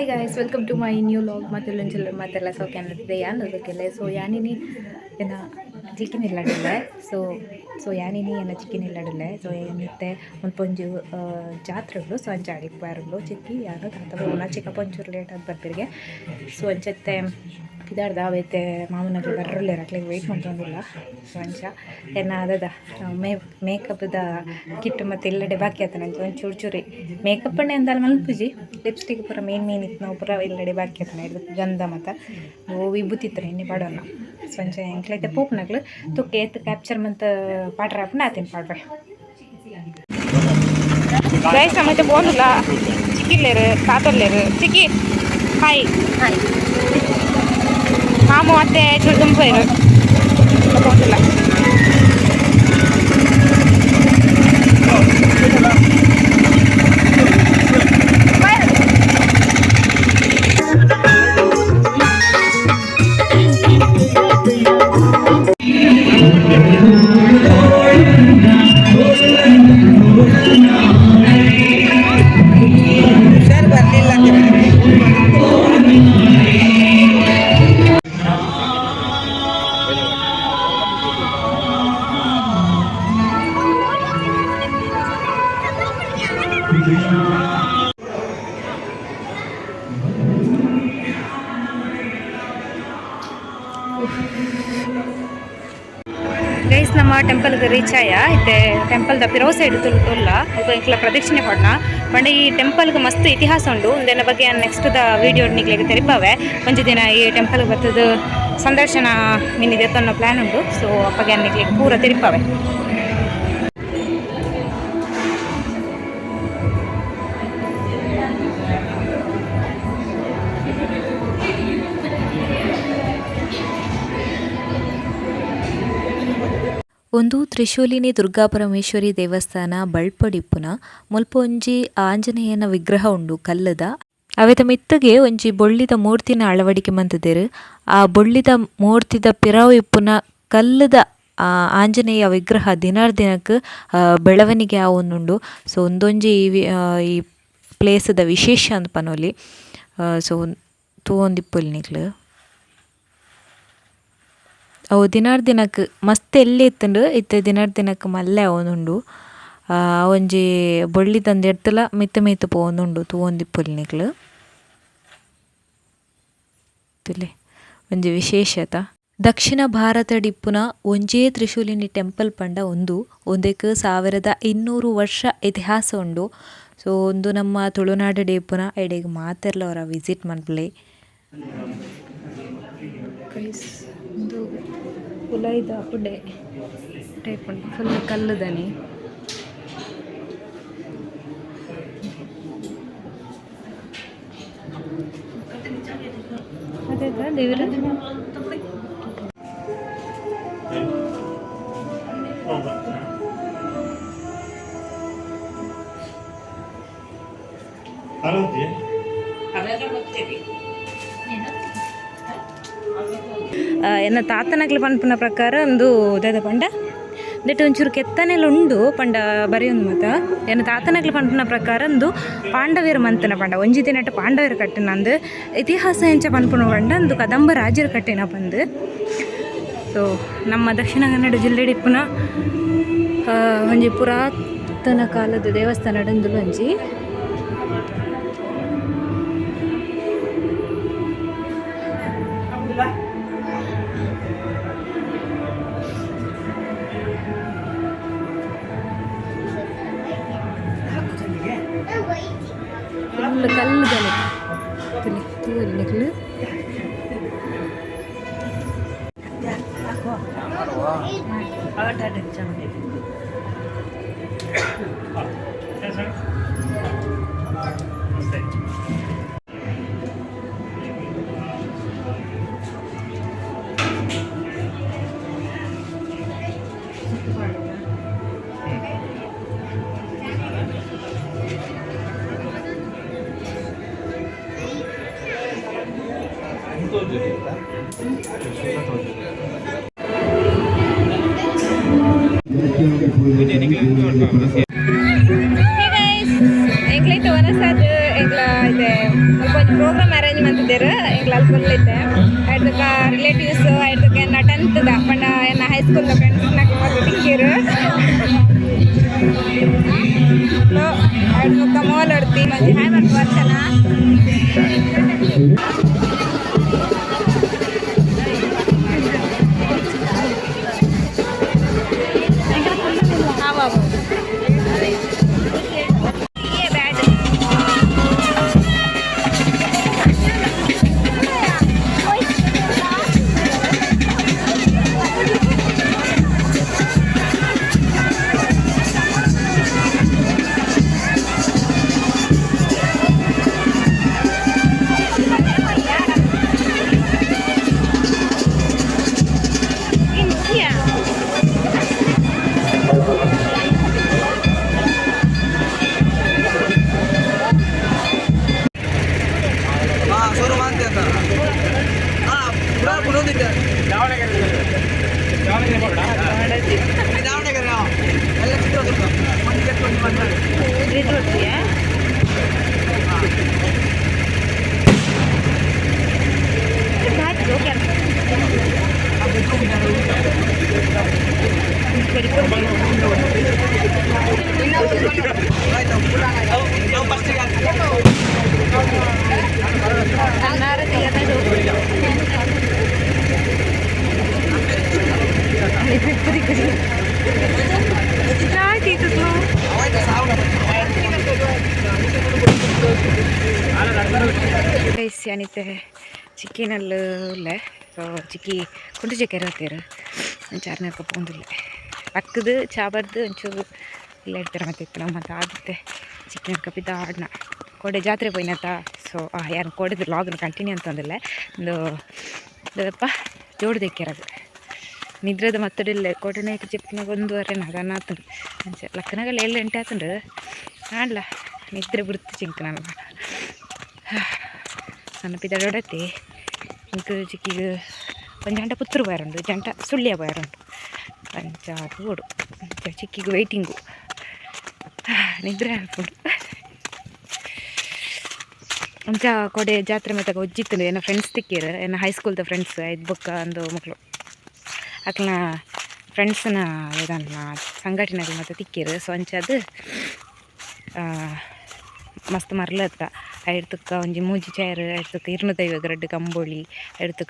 Hi guys welcome to my new vlog ಮತ್ತೆಲ್ಲೊಂಚೆಲ್ಲ ಮತ್ತೆಲ್ಲ so ಕ್ಯಾನದಿದೆ ಯಾನದಕ್ಕೆಲ್ಲ ಸೊ ಯಾನಿನಿ ಏನ ಚಿಕನ್ ಇಲ್ಲಾಡಿಲ್ಲ ಸೊ ಸೊ ಯಾನಿನಿ ಏನ ಚಿಕನ್ ಇಲ್ಲಾಡಿಲ್ಲ ಸೊ ಏನಿತ್ತೆ ಪೊಂಜು ಜಾತ್ರೆಗಳು. ಸೊ ಅಂಚೆ ಅಡಿಗೆ ಬಾರಲು ಚಿಕ್ಕಿ ಯಾರು ತಾತ ಚಿಕ್ಕ ಒಂಚೂರು ಲೇಟ್ ಆಗಿ ಬರ್ತಿರ್ಗೆ ಸೊ ಅಂಚತ್ತೆ ಇದಾರ್ದ ಅವೈತೆ ಮಾಮೂನಾಗಿ ಬರ್ರಲ್ಲ ಇರಕ್ಲಿಗೆ ವೆಯ್ಟ್ ಮಾಡ್ಕೊಂಡಿಲ್ಲ ಮನುಷ್ಯ. ಏನ ಅದದ, ಮೇ ಮೇಕಪ್ದ ಕಿಟ್ ಮತ್ತು ಎಲ್ಲಡೆ ಬಾಕಿ ಆತ ನಂಗೆ ಒಂದು ಚೂರು ಚೂರಿ. ಮೇಕಪ್ ಅಣ್ಣೆ ಅಂದಲ್ಲ ಮಲ್ಪುಜಿ ಲಿಪ್ಸ್ಟಿಕ್ ಪೂರ ಮೇನ್ ಮೇನ್ ಇತ್ತು ನಾವು ಪೂರ ಇಲ್ಲಡೆ ಬಾಕಿ ಆತನ ಹಿಡ್ದು ಗಂಧ ಮತ್ತು. ಓ ವಿಭೂತಿತ್ರ ಎಣ್ಣೆ ಪಾಡೋಣ ಸ್ವಂಚ ಎಂಕ್ಲೈತೆ ಪೋಪ್ನಗ್ಲು ತುಕ್ಕ ಎತ್ತು ಕ್ಯಾಪ್ಚರ್ ಮಂತ್ ಪಾಡ್ರ ಹಾಕೊಂಡು ಆತೇನು ಪಾಡ್ರೆ ಗೈಸ್ ಮತ್ತೆ ಬೋನುಲ್ಲ ಚಿಕ್ಕಿಲ್ಲೇರು ಕಾತಲ್ಲೇರು ಚಿಕ್ಕಿ hi hi ಮಾಮು ಮತ್ತೆ ಚುಡ್ದುಂಬ ಇರು ಬೋನುಲ್ಲ Guys, ನಮ್ಮ ಟೆಂಪಲ್ಗೆ ರೀಚ್ ಆಯ? ಇತ್ತೆ ದ ಪಿರೋ ಸೈಡ್ ತುಲ್ಲ ಇಂಕ್ಲ ಪ್ರದಕ್ಷಿಣೆ ಹೊಡ್ನ ಪಂಡ ಈ ಟೆಂಪಲ್ಗೆ ಮಸ್ತ್ ಇತಿಹಾಸ ಉಂಡು. ಒಂದಿನ ಬಗ್ಗೆ ನೆಕ್ಸ್ಟ್ ದ ವಿಡಿಯೋ ನಿಗ್ಲಿಕ್ಕೆ ತೆರಿಪಾವೆ. ಒಂಜಿ ದಿನ ಈ ಟೆಂಪಲ್ ಬರ್ತದ ಸಂದರ್ಶನ ಮಿನಿ ಅನ್ನೋ ಪ್ಲ್ಯಾನ್ ಉಂಡು. ಸೊ ಅಪ್ಪಗೆ ನಿಗ್ಲಿಗೆ ಪೂರ ತೆರಿಪಾವೆ. ಒಂದು ತ್ರಿಶೂಲಿನಿ ದುರ್ಗಾಪರಮೇಶ್ವರಿ ದೇವಸ್ಥಾನ ಬಳ್ಪಡಿಪ್ಪುನ ಮುಲ್ಪ ಒಂಜಿ ಆಂಜನೇಯನ ವಿಗ್ರಹ ಉಂಡು ಕಲ್ಲದ. ಅವೆತ ಮಿತ್ತಗೆ ಒಂಜಿ ಬೊಳ್ಳಿದ ಮೂರ್ತಿನ ಅಳವಡಿಕೆ ಮಂತದೆರ್. ಆ ಬೊಳ್ಳಿದ ಮೂರ್ತಿದ ಪಿರಾವು ಇಪ್ಪುನ ಕಲ್ಲದ ಆಂಜನೇಯ ವಿಗ್ರಹ ದಿನಾರ್ ದಿನಕ್ ಬೆಳವಣಿಗೆ ಆವೊಂದುಂಡು ಸೊ, ಒಂದೊಂಜಿ ಈ ಪ್ಲೇಸದ ವಿಶೇಷ ಅಂತ ಪನೊಲಿ ಸೊ ತೂವೊಂದಿಪ್ಪುಲ್ ನಿಕ್ಲು. ಅವು ದಿನಾರ್ ದಿನಕ್ಕೆ ಮಸ್ತ್ ಎಲ್ಲಿ ಇತ್ತಂಡು ಇತ್ತೆ ದಿನಾರ್ ದಿನಕ್ ಮಲ್ಲೆ ಅವನುಂಡು ಅವಂಜಿ ಬಳ್ಳಿ ತಂದು ಎಡ್ತಲ ಮಿತ್ತ ಮಿತ್ತ ಪೋವೊಂದುಂಡು ತೂವೊಂದಿಪ್ಪುಲ್ನಿಕ್ಲು ಪುಲ್ನಿಗಳು. ಒಂಜಿ ವಿಶೇಷತ ದಕ್ಷಿಣ ಭಾರತ ಡಿಪ್ಪುನ ಒಂಜೇ ತ್ರಿಶೂಲಿನಿ ಟೆಂಪಲ್ ಪಂಡ ಒಂದು. ಒಂದಕ್ಕೆ ಸಾವಿರದ ಇನ್ನೂರು ವರ್ಷ ಇತಿಹಾಸ ಉಂಡು. ಸೊ, ಒಂದು ನಮ್ಮ ತುಳುನಾಡು ಡಿಪ್ಪುನ ಎಡೆಗೆ ಮಾತೆರ್ಲ ಅವರ ವಿಸಿಟ್ ಮನ್ಪುಲೆ. ಗೈಸ್ ಒಂದು ಕುಲೈದ ಉಡೆ ಟೈಪ್ ಉಂಟು ಫುಲ್ ಕಲ್ಲುದನಿ ಅದೇ ದೇವರ ಅಲ್ಲೋತಿ ಎನ್ನ ತಾತನಕ್ಲೆ ಪನ್ಪುನ ಪ್ರಕಾರ ಒಂದು ದಾದ ಪಂಡ. ನೆಟ್ ಒಂಚೂರು ಕೆತ್ತನೆಲ್ಲ ಉಂಡು ಪಂಡ ಬರೆಯೊಂದು ಮತ. ಎನ್ನ ತಾತನಕ್ಲೆ ಪನ್ಪುನ ಪ್ರಕಾರ ಒಂದು ಪಾಂಡವೀರ ಮಂತನ ಪಂಡ. ಒಂಜಿ ದಿನ ಪಾಂಡವೀರ ಕಟ್ಟಿನ ಅಂದು. ಇತಿಹಾಸ ಎಂಚ ಪನ್ಪುನ ಪಂಡ ಒಂದು ಕದಂಬ ರಾಜರ ಕಟ್ಟಿನ ಪಂದು. ಸೊ ನಮ್ಮ ದಕ್ಷಿಣ ಕನ್ನಡ ಜಿಲ್ಲೆ ಇಪ್ಪುನ ಒಂಜಿ ಪುರಾತನ ಕಾಲದ ದೇವಸ್ಥಾನ ಒಂಜಿ ಹೇ ಗೈಸ್ ಎಂಕ್ಲೈತೆ ವನಸಾದ್ ಎಂಕ್ಲ ಎಂಗ್ಲಲ್ಲಿ ಫುಲ್ ಇದ್ದೆ ಐದಕ್ಕ ರಿಲೇಟಿವ್ಸ್ ಐದಕ್ಕ ಎನ್ನ ಟೆಂತ್ದ ಪಂಡ ಎನ್ನ ಹೈಸ್ಕೂಲ್ದ ಫ್ರೆಂಡ್ಸ್ ನಾಲ್ಕು ಮತ್ತೆ ತಿಕ್ಕಿರು ಐದಕ್ಕ ಮೋಲ್ ಹೊಡ್ತಿ ಮಂಜಿ ಹಾಯ್ ಬರ್ತು ವರ್ಷನ ಪುರಾ ಕುಡೋದಿದ್ದೆ ದಾವಣಗೆರೆ ದಾವಣಗೆರೆ ನಾವು ಎಲ್ಲ ಚಿತ್ರದುರ್ಗ ಒಂದು ಕೆಟ್ಟ ಮಾತಾಡಿ ಆಯ್ತು ನಾವು ಫಸ್ಟಿಗೆ ಆಯ್ತು ಸಾವು ಗೈಸ್ ಯಾನಿತ್ತೆ ಚಿಕ್ಕಿನಲ್ಲ ಸೊ, ಚಿಕ್ಕಿ ಕುಂಟು ಚಿಕ್ಕಿ ಇರತ್ತೀರ. ಚಾರ್ನಕ್ಕ ಪೋಂದಿಲ್ಲ ಅಕ್ಕದು, ಚಾಬರ್ದು ಒಂಚೂರು ಇಲ್ಲ ಇಡ್ತಾರೆ ಮತ್ತೆ ಇತ್ತು ನಮ್ಮ ಮತ್ತೆ ಆಗುತ್ತೆ. ಚಿಕ್ಕಿನ ಕಪ್ಪಿದ ಆಡ್ನ. ಕೋಡೆ ಜಾತ್ರೆ ಪೋಯ್ನತ್ತ ಸೊ ಯಾರು ಕೋಡೆದು ಲಾಗ್ನ ಕಂಟಿನ್ಯೂ ಅಂತಂದಿಲ್ಲ ಒಂದು ಇದಪ್ಪ ಜೋಡು ತೆಕ್ಕಿರೋದು ನಿದ್ರದ ಮತ್ತಡಿಲ್ಲ ಕೋಟೆನ ಚಿಕ್ಕನಾಗ ಒಂದೂವರೆ ಅದನ್ನ ಆತು ಅಂಚೆ ಲಕ್ಕನಾಗಲ್ಲ ಎಲ್ಲ ಎಂಟು ಆತಂದ್ರೆ ಆಡ್ಲ. ನಿದ್ರೆ ಬಿಡುತ್ತೆ ಚಿಂಕ್ ನನ್ನ ಪಿದ ದೊಡತಿ ಇಂಕ ಚಿಕ್ಕಿಗೆ ಒಂದು ಜಂಟ ಪುತ್ತೂರು ಬಾರುಂಡು ಜಂಟ ಸುಳ್ಳಿಯ ಬಾರುಂಡು ಪಂಚಾದು ಓಡು ಚಿಕ್ಕಿಗೆ ವೆಯ್ಟಿಂಗು ನಿದ್ರೆ ಹಾಕೊಂಡು ಅಂಚ ಕೊಡೆ ಜಾತ್ರೆ ಮತ್ತೆ ಒಜ್ಜಿತ್ತು ಏನ ಫ್ರೆಂಡ್ಸ್ ತಿಕ್ಕಿರ, ಏನ ಹೈಸ್ಕೂಲ್ದ ಫ್ರೆಂಡ್ಸ್ ಐದು ಬೊಕ್ಕ ಒಂದು ಮಕ್ಕಳು ಅಕ್ಲನ ಫ್ರೆಂಡ್ಸ್ನ ಇದನ್ನ ಸಂಘಟನೆಗಳು ಮತ್ತೆ ತಿಕ್ಕಿರ ಸೊ ಅಂಚದು ಮಸ್ತ್ ಮರ್ಲತ್ತ. ಐಡ್ತಕ್ಕ ಒಂಜಿ ಮೂಜಿ ಚೇರ್ ಐಡ್ತಕ್ಕ ಇರ್ನದೈವಗ್ ರಡ್ಡ್ ಕಂಬೋಳಿ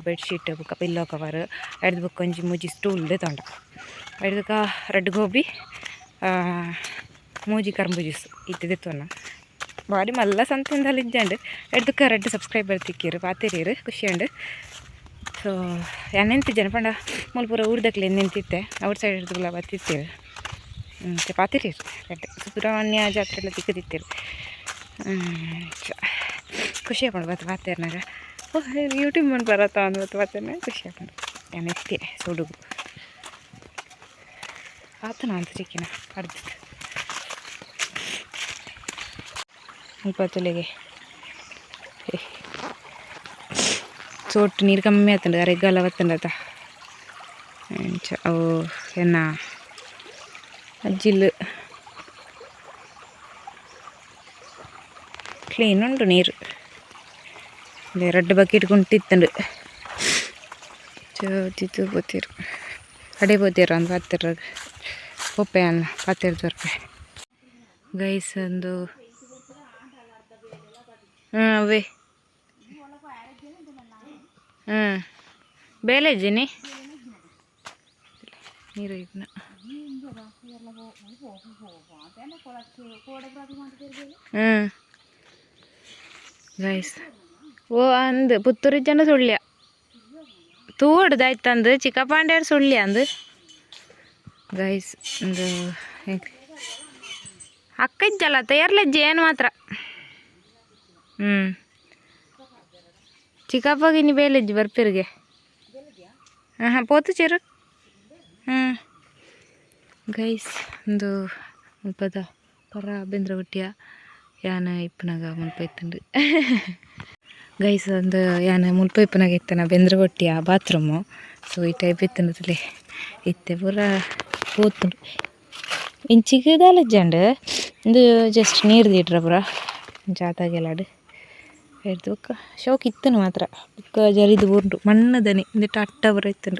ಬೆಡ್ಶೀಟ್ ಬೊಕ್ಕ ಪಿಲ್ಲೋ ಕವರ್ ಐಡ್ದು ಬುಕ್ಕ ಒಂಜಿ ಮೂಜಿ ಸ್ಟೂಲ್ ತೊಂಡ ಐಡ್ತಕ್ಕ ರಡ್ಡ್ ಗೋಬಿ ಮೂಜಿ ಕರ್ಬು ಜ್ಯೂಸ್ ಇತ್ತಿದೆ ತೊನ್ನ ಬಾರಿ ಮಲ್ಲ ಸಂತಿಂದಲ್ಲಿ ಇಜ್ಜಂಡು ಎಡ್ದಕ್ಕ ರಡ್ಡ್ ಸಬ್ಸ್ಕ್ರೈಬರ್ ತಿಕ್ಕಿರು ಖುಷಿ ಖುಷಿಯಂಡು ಸೊ ಎನ್ನೆಂತಿ ಜನಪಂಡ ಮುಲ್ಪುರ ಊರ್ದಕ್ಲೆ ನಿಂತಿತ್ತೆ ಔಟ್ ಸೈಡ್ ಹಿಡ್ದುಲ್ಲ ಬತ್ತಿತ್ತೀರು ಮತ್ತು ಪಾತಿರೀರು ರೆಡ್ ಸುಬ್ರಹ್ಮಣ್ಯ ಜಾತ್ರೆ ಎಲ್ಲ ತಿಕ್ಕದಿತ್ತೀರು ಖುಷಿ ಆಪಣ್ ಬತ್ತು ಪಾತೇರ್ನಾಗ ಓ ಯೂಟ್ಯೂಬ್ ಮಾಡಿ ಬರತ್ತ ಅಂದ್ ಪಾತೇರ್ನಾಗ ಖುಷಿ ಆಪಣ್ ಎತ್ತಿ ಸುಡುಗು ಆತನ ಅಂತ ಚಿಕ್ಕಿನ ಅರ್ಧಕ್ಕೆ ಸ್ವಲ್ಪ ತಲೆಗೆ ಚೋಟು ನೀರು ಕಮ್ಮಿ ಆತಂಡ ಅರೆಗಾಲ ಅವತ್ತಂಡತ ಅವು ಎನ್ನ ಅಜ್ಜಿಲ್ ಕ್ಲೀನ್ ಉಂಟು ನೀರು ಎರಡು ರೆಡ್ ಬಕೆಟ್ ಕುಂಟಿತ್ತಂಡು. ಚೋತಿತ್ತು ಪೋತಿರು ಕಡೆ ಪೋತಿರು ಅಂದ್ ಪತ್ತಿರ ಪೊಪ್ಪೆ ಅನ್ನ ಪತ್ತಿರ ಗೈಸ್ ಒಂದು ಹಾಂ ಅವೇ. ಹಾಂ ಬೇಲೆ ಇದ್ದೀನಿ. ನೀರು ಇದನ್ನ ಹಾಂ ಗೈಸ್ ಓ, ಅಂದು ಪುತ್ತೂರು ಜನ ಸುಳ್ಯ. ತೂ ಹೊಡ್ದಾಯ್ತಂದು ಚಿಕ್ಕಪಾಂಡ್ಯಾರು ಸುಳ್ಯ ಅಂದ. ಗೈಸ್ ಒಂದು ಅಕ್ಕ ಇದ್ದಲ್ಲ ತಯಾರ್ಲಜ್ಜಿ ಏನು ಮಾತ್ರ. ಹ್ಞೂ ಚಿಕ್ಕಪ್ಪಗೆ ಇನ್ನು ಬೇಲೆಜ್ಜಿ ಬರ್ಪಿರ್ಗೆ. ಹಾಂ ಹಾಂ ಪೋತು ಚೇರು. ಹ್ಞೂ ಗೈಸ್ ಒಂದು ಮುಲ್ಪದ ಪರ, ಬಿಂದ್ರ ಹುಟ್ಟಿಯ ಯಾನ ಇಪ್ಪನಾಗ ಮುಲ್ಪ ಇತ್ತಂಡು ಗೈಸ್ ಒಂದು ಯಾನ ಮುಲ್ಪ ಇಪ್ಪನಾಗ ಇತ್ತನ ಬೆಂದ್ರ ಆ ಬಾತ್ರೂಮು ಸೊ ಈ ಟೈಪ್ ಇತ್ತಂದ್ರೆ ಇತ್ತೆ ಪೂರ ಪೋತುಂಡು ಇಂಚಿಗದಾಲ ಜಂಡು. ಇದು ಜಸ್ಟ್ ನೀರು ದಿಟ್ರ ಪೂರ. ಜಾತಾಗೆಲ್ಲಾಡು ಹೇಳ್ದು ಬೊಕ್ಕ ಶೋಕ್ ಇತ್ತನು ಮಾತ್ರ. ಬೊಕ್ಕ ಜರಿದು ಉಂಡು ಮಣ್ಣದನೆ ಇಂದಿಟ್ಟು ಅಟ್ಟ ಇತ್ತು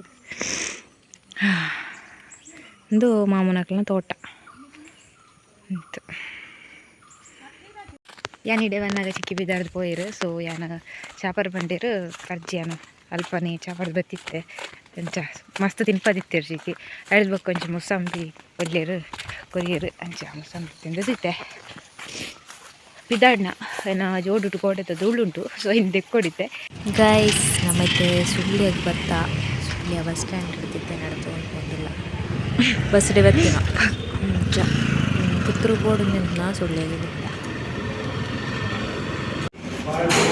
ಇದು ಮಾಮನಕ್ಲನ ತೋಟ. ಆಯ್ತು ಯಾನ್ ಇಡೆ ಬನ್ನಾಗ ಚಿಕ್ಕಿ ಬಿದ್ದಾಡ್ದು ಪೋಯಿರು ಸೊ ಯಾನ ಚಾಪರ್ ಬಂಡೇರು ಕರ್ಜಿಯಾನ ಅಲ್ಪನೇ ಚಾಪರ್ ಬತ್ತಿತ್ತೆ ಅಂಚ ಮಸ್ತ್ ತಿನ್ಪದಿತ್ತೇರು ಚಿಕ್ಕಿ ಎಳ್ದು ಬೊಕ್ಕ ಒಂಚ ಮುಸಂಬಿ ಒಲ್ಲೇರು ಕೊರಿಯರು ಅಂಚ ಮುಸಂಬಿ ತಿಂದದಿತ್ತೆ ಬಿದ್ದಾಡ್ನ ಏನ ಜೋಡುಟು ಕೋಟೆದ ಧೂಳುಂಟು ಸೊ ಇನ್ನು ಗಾಯ್ಸ್ ಗೈಸ್ ನಮ್ಮತ್ತೆ ಸುಳ್ಳಿಯಾಗಿ ಬತ್ತ ಸುಳ್ಳಿಯ ಬಸ್ ಸ್ಟ್ಯಾಂಡ್ ಹಿಡ್ದಿದ್ದೆ ನಡೆದು ಅನ್ಕೊಂಡಿಲ್ಲ ಬಸ್ ಡೇ ಬರ್ತೀನ ಪುತ್ರ ಪುತ್ತೂರು ಬೋರ್ಡ್ ನಿಂತ ಸುಳ್ಳಿಯಾಗಿದೆ Bible.